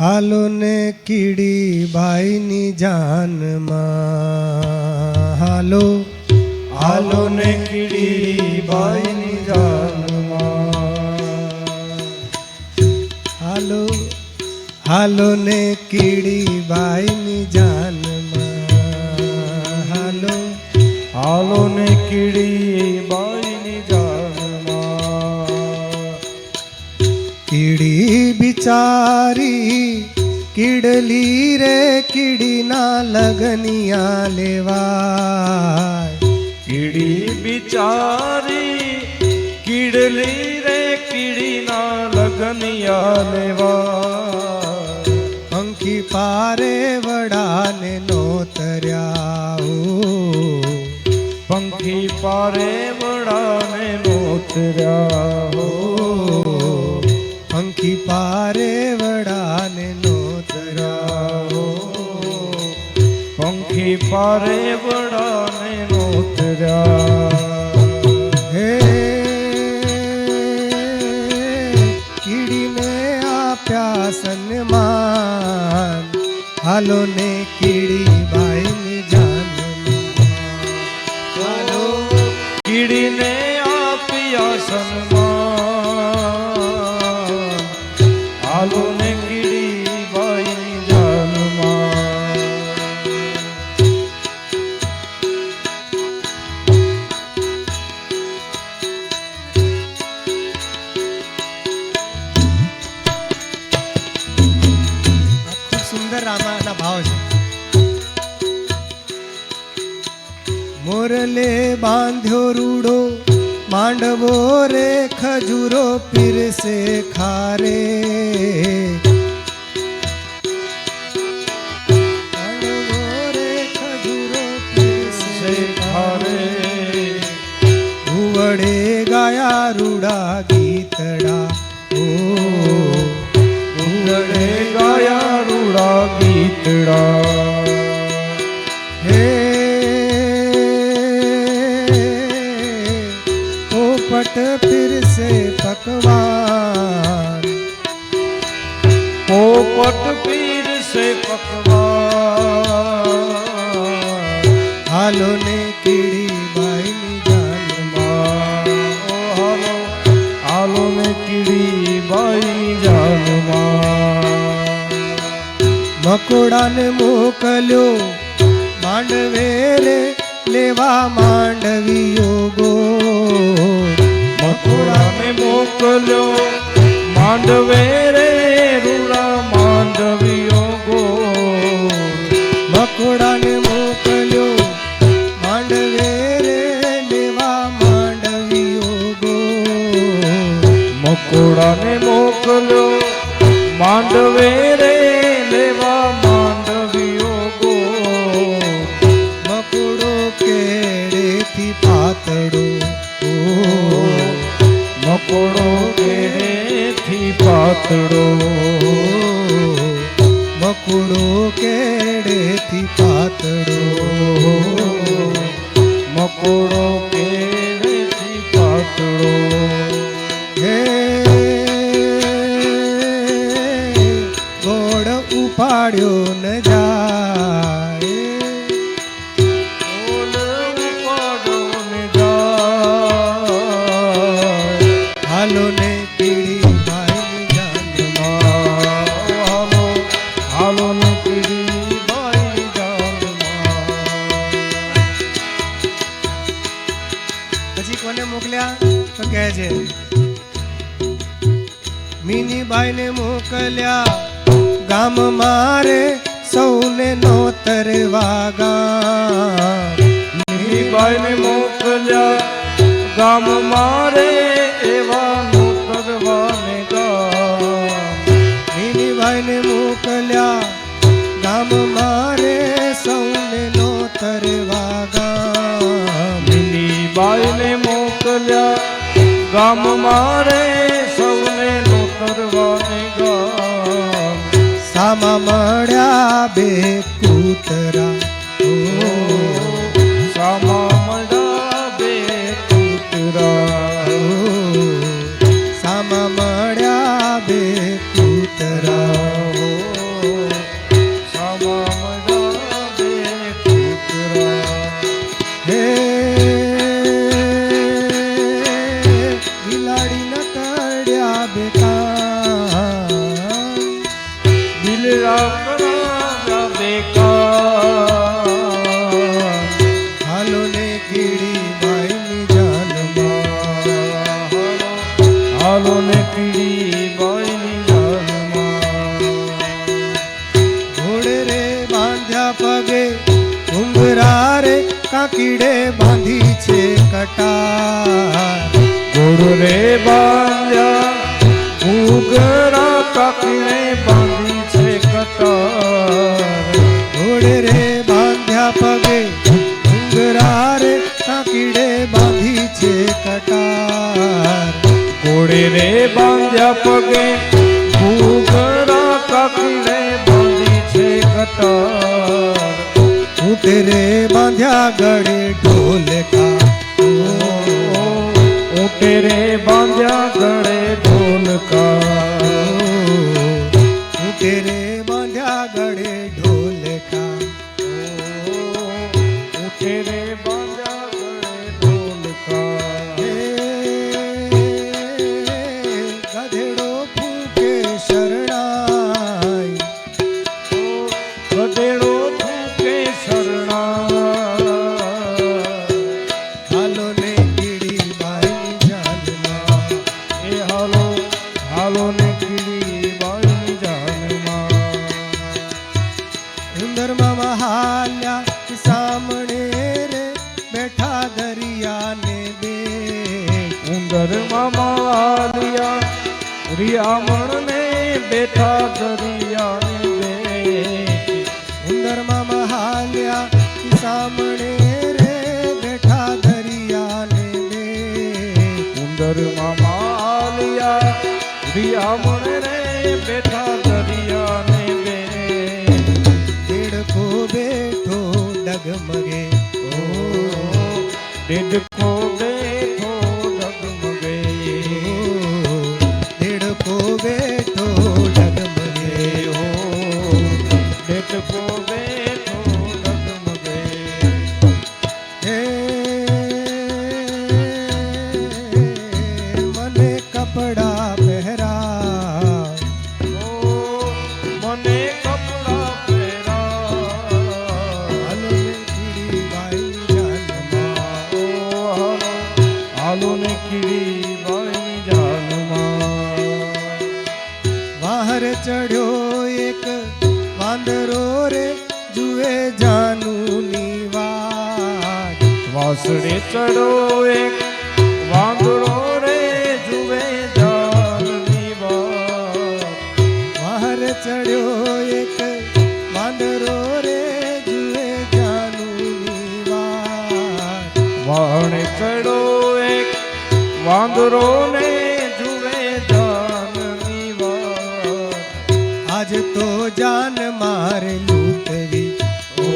હાલો ને કીડી બાઈની જાનમાં હાલો હાલો ને કીડી બાઈની જાનમાં હાલો હાલો ને કીડી બાઈની જાનમાં હાલો હાલો ને કીડી બાઈની જાનમાં કીડી બિચારી કીડલી રે કીડીના લગનિયા લેવાય કીડી બિચારી કીડલી રે કીડીના લગનિયા લેવાય અંકી પારે વડાને નોતર્યા હો પંખી પારે વડાને નોતર્યા હો અંકી પારે વડાને પંખી પારે વડાને નોતર્યા હે કીડીને આપ્યા સન્માન. હાલો ને કીડી મોરલે બાંધ્યો રૂડો માંડવો રે ખજૂરો પીરસે ખારે. રૂડા વટ ફિરસે પકવાન પોપટ પીરસે પકવાન હાલો ને કીડી બાઈની જાનમાં ઓ હાલો હાલો ને કીડી બાઈની જાનમાં મકોડાને મોકલ્યો માંડવે લેવા માંડવી યોગો ગો મથુરાને મોકલ્યો. માંડવે રે રૂડા માંડવીઓ ગો. મકોડાને મોકલ્યો. માંડવે રે લેવા માંડવીઓ ગો. મકોડાને મોકલ્યો. માંડવે પાતળો મકુડો કેડેથી પાતળો મકુડો કેડેથી પાતળો હે ગોળ ઉપાડ્યો ન જાય પછી કોને મોકલ્યા? તો કહે છે, મિની બાઈને મોકલ્યા, ગામ મારે સૌને નોતરવા ગામ બાઈને મોકલ્યા, ગામ મારે એવા ગામ મારે સૌને નોતરવાને ગામ. સામા મળ્યા બે કૂતરા. બેકા દિલ રામ રામ બેકા હાલો ને કીડી માયની જાનમાં હાલો ને કીડી માયની જાનમાં ઘોડે રે બાંધ્યા પગે ઘુંઘરા રે કાકીડે બાંધી છે કટા ગુરુ રે બાંધ્યા ઘૂઘરા કાકીને બાંધી છે કટાર ઘોડે રે બાંધ્યા પગે ઘુંઘરા રે કાકીડે બાંધી છે કટાર ઘોડે રે બાંધ્યા પગે ઘૂઘરા કાકીને બાંધી છે કટાર હું તેરે બાંધ્યા ગળે ઢોલકા ઊંટે રે બાંધ્યા ગળે ઢોલકા ઉંદર માલિયા રિયામણ ને બેઠા દરિયા બે ઉંદરમાં મહાલ્યા સામણે રે બેઠા દરિયાને બે ઉંદર માલિયા, રિયામણ રે બેઠા દરિયાને બે દેડકો બેઠો ડગમગે, ઓ દેડકો ચડ્યો એક વાંદરો રે જુએ જાનુની વાત. વાસણે ચડો એક વાંદરો રે જુએ જાનની વાત. વાહર ચડ્યો એક વાંદરો રે જુએ જાનુની વાત. વાહણે ચડો એક વાંદરો ને જાન મારે લૂંટવી. ઓ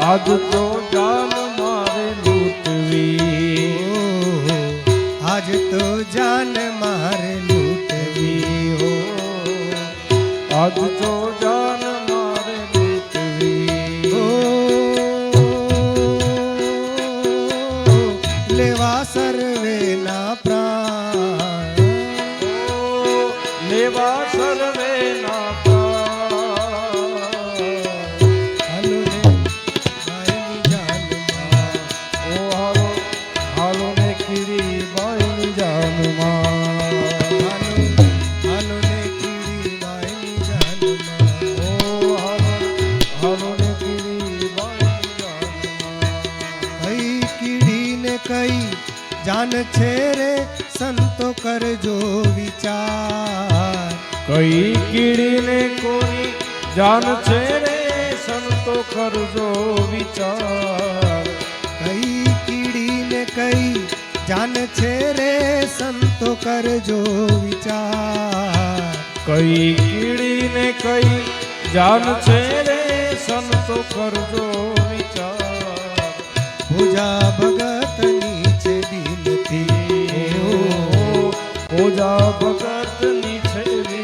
આજ તો જાન મારે લૂંટવી. ઓ આજ તો જાન મારે લૂંટવી. હો આજ તો કીડી સર્વે કઈ જાન છે રે સંતો કરજો વિચાર. કઈ કીડીને કોની જાન છે રે? સંતો કરજો વિચાર. કઈ કીડી ને કઈ જાન છે રે? સંતો કરજો વિચાર. કઈ કીડીને કઈ જાન છે રે? સંતો કરજો વિચાર. પૂજા ભગત ઓ ભગતની છે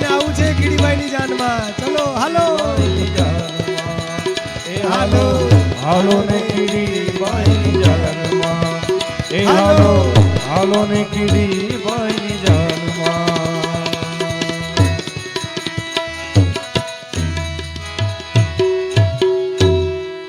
ને આવું છે કીડીભાઈ ની જાનમાં. ચલો હાલો. એ હાલો. હાલો ને કીડીભાઈ ની જાનમાં. એ હાલો. હાલો ને કીડીભાઈ